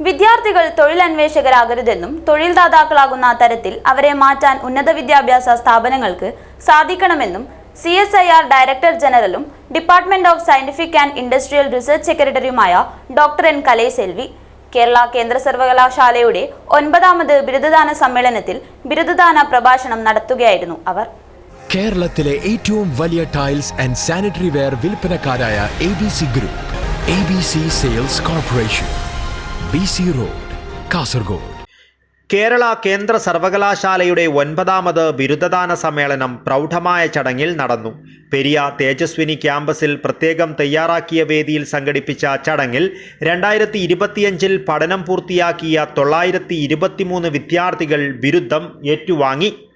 വിദ്യാർത്ഥികൾ തൊഴിലന്വേഷകരാകരുതെന്നും തൊഴിൽദാതാക്കളാകുന്ന തരത്തിൽ അവരെ മാറ്റാൻ ഉന്നത വിദ്യാഭ്യാസ സ്ഥാപനങ്ങൾക്ക് സാധിക്കണമെന്നും C S I R director ജനറലും department of scientific and industrial research സെക്രട്ടറിയുമായ ഡോക്ടർ എൻ കലൈസെൽവി കേരള കേന്ദ്ര സർവകലാശാലയുടെ ഒൻപതാമത് ബിരുദദാന സമ്മേളനത്തിൽ ബിരുദദാന പ്രഭാഷണം നടത്തുകയായിരുന്നു അവർ. കേരളത്തിലെ ഏറ്റവും വലിയ tiles and sanitary ware വിൽപ്പനക്കാരായ A B C group A B C sales corporation road Kasaragod Kerala കേന്ദ്ര സർവകലാശാലയുടെ ഒൻപതാമത് ബിരുദദാന സമ്മേളനം പ്രൗഢമായ ചടങ്ങിൽ നടന്നു. പെരിയ തേജസ്വിനി ക്യാമ്പസിൽ പ്രത്യേകം തയ്യാറാക്കിയ വേദിയിൽ സംഘടിപ്പിച്ച ചടങ്ങിൽ രണ്ടായിരത്തി ഇരുപത്തിയഞ്ചിൽ പഠനം പൂർത്തിയാക്കിയ തൊള്ളായിരത്തി വിദ്യാർത്ഥികൾ ബിരുദം ഏറ്റുവാങ്ങി.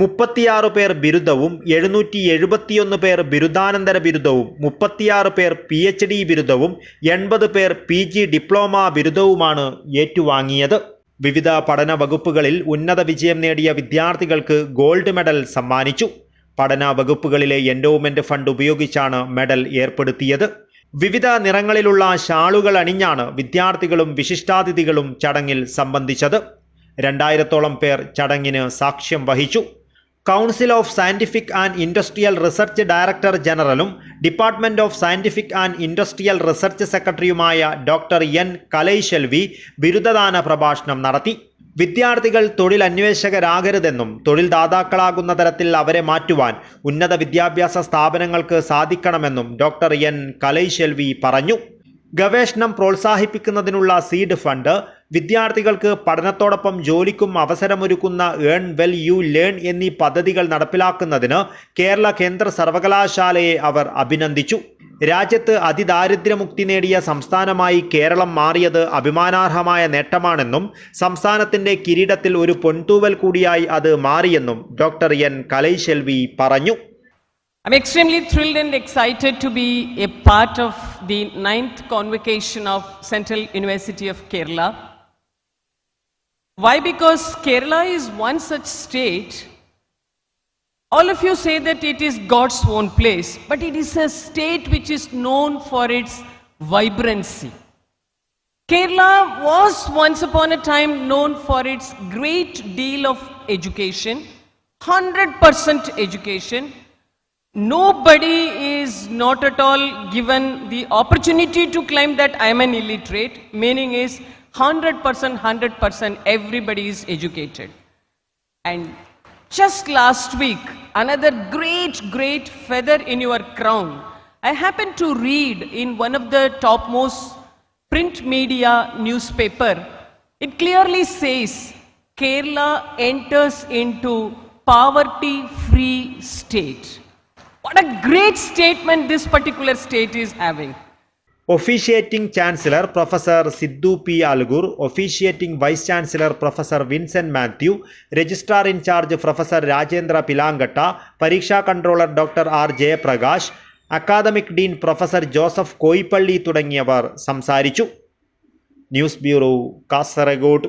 മുപ്പത്തിയാറ് പേർ ബിരുദവും എഴുന്നൂറ്റി എഴുപത്തിയൊന്ന് പേർ ബിരുദാനന്തര ബിരുദവും മുപ്പത്തിയാറ് പേർ പി എച്ച് ഡി ബിരുദവും എൺപത് പേർ പി ജി ഡിപ്ലോമ ബിരുദവുമാണ് ഏറ്റുവാങ്ങിയത്. വിവിധ പഠന വകുപ്പുകളിൽ ഉന്നത വിജയം നേടിയ വിദ്യാർത്ഥികൾക്ക് ഗോൾഡ് മെഡൽ സമ്മാനിച്ചു. പഠന വകുപ്പുകളിലെ എൻഡോവ്മെന്റ് ഫണ്ട് ഉപയോഗിച്ചാണ് മെഡൽ ഏർപ്പെടുത്തിയത്. വിവിധ നിറങ്ങളിലുള്ള ഷാളുകൾ അണിഞ്ഞാണ് വിദ്യാർത്ഥികളും വിശിഷ്ടാതിഥികളും ചടങ്ങിൽ സംബന്ധിച്ചത്. രണ്ടായിരത്തോളം പേർ ചടങ്ങിന് സാക്ഷ്യം വഹിച്ചു. Council of scientific and industrial research director ജനറലും department of scientific and industrial research സെക്രട്ടറിയുമായ ഡോക്ടർ എൻ കലൈശെൽവി ബിരുദദാന പ്രഭാഷണം നടത്തി. വിദ്യാർത്ഥികൾ തൊഴിൽ അന്വേഷകരാകരുതെന്നും തൊഴിൽ ദാതാക്കളാകുന്ന തരത്തിൽ അവരെ മാറ്റുവാൻ ഉന്നത വിദ്യാഭ്യാസ സ്ഥാപനങ്ങൾക്ക് സാധിക്കണമെന്നും ഡോക്ടർ എൻ കലൈശെൽവി പറഞ്ഞു. ഗവേഷണം പ്രോത്സാഹിപ്പിക്കുന്നതിനുള്ള സീഡ് ഫണ്ട് വിദ്യാർത്ഥികൾക്ക് പഠനത്തോടൊപ്പം ജോലിക്കും അവസരമൊരുക്കുന്ന ഏൺ വെൽ യു ലേൺ എന്നീ പദ്ധതികൾ നടപ്പിലാക്കുന്നതിന് കേരള കേന്ദ്ര സർവകലാശാലയെ അവർ അഭിനന്ദിച്ചു രാജ്യത്ത് അതിദാരിദ്ര്യമുക്തി നേടിയ സംസ്ഥാനമായി കേരളം മാറിയത് അഭിമാനാർഹമായ നേട്ടമാണെന്നും സംസ്ഥാനത്തിന്റെ കിരീടത്തിൽ ഒരു പൊൻതൂവൽ കൂടിയായി അത് മാറിയെന്നും ഡോക്ടർ എൻ കലൈശെൽവി പറഞ്ഞു I'm extremely thrilled and excited to be a part of the ninth convocation of Central University of Kerala. Why? Because Kerala is one such state. All of you say that it is God's own place, but it is a state which is known for its vibrancy. Kerala was once upon a time known for its great deal of education, 100% education. Nobody is not at all given the opportunity to claim that I am an illiterate, meaning is 100%, 100% everybody is educated. And just last week, another great, great feather in your crown. I happened to read in one of the topmost print media newspaper. It clearly says Kerala enters into poverty-free state. What a great statement this particular state is having. Officiating chancellor professor Siddu P Algur officiating vice chancellor professor Vincent Mathew registrar in charge professor Rajendra Pilankatta പരീക്ഷാ controller doctor R Jayaprakash academic dean professor Joseph Koipally തുടങ്ങിയവർ സംസാരിച്ചു. News bureau Kasaragod.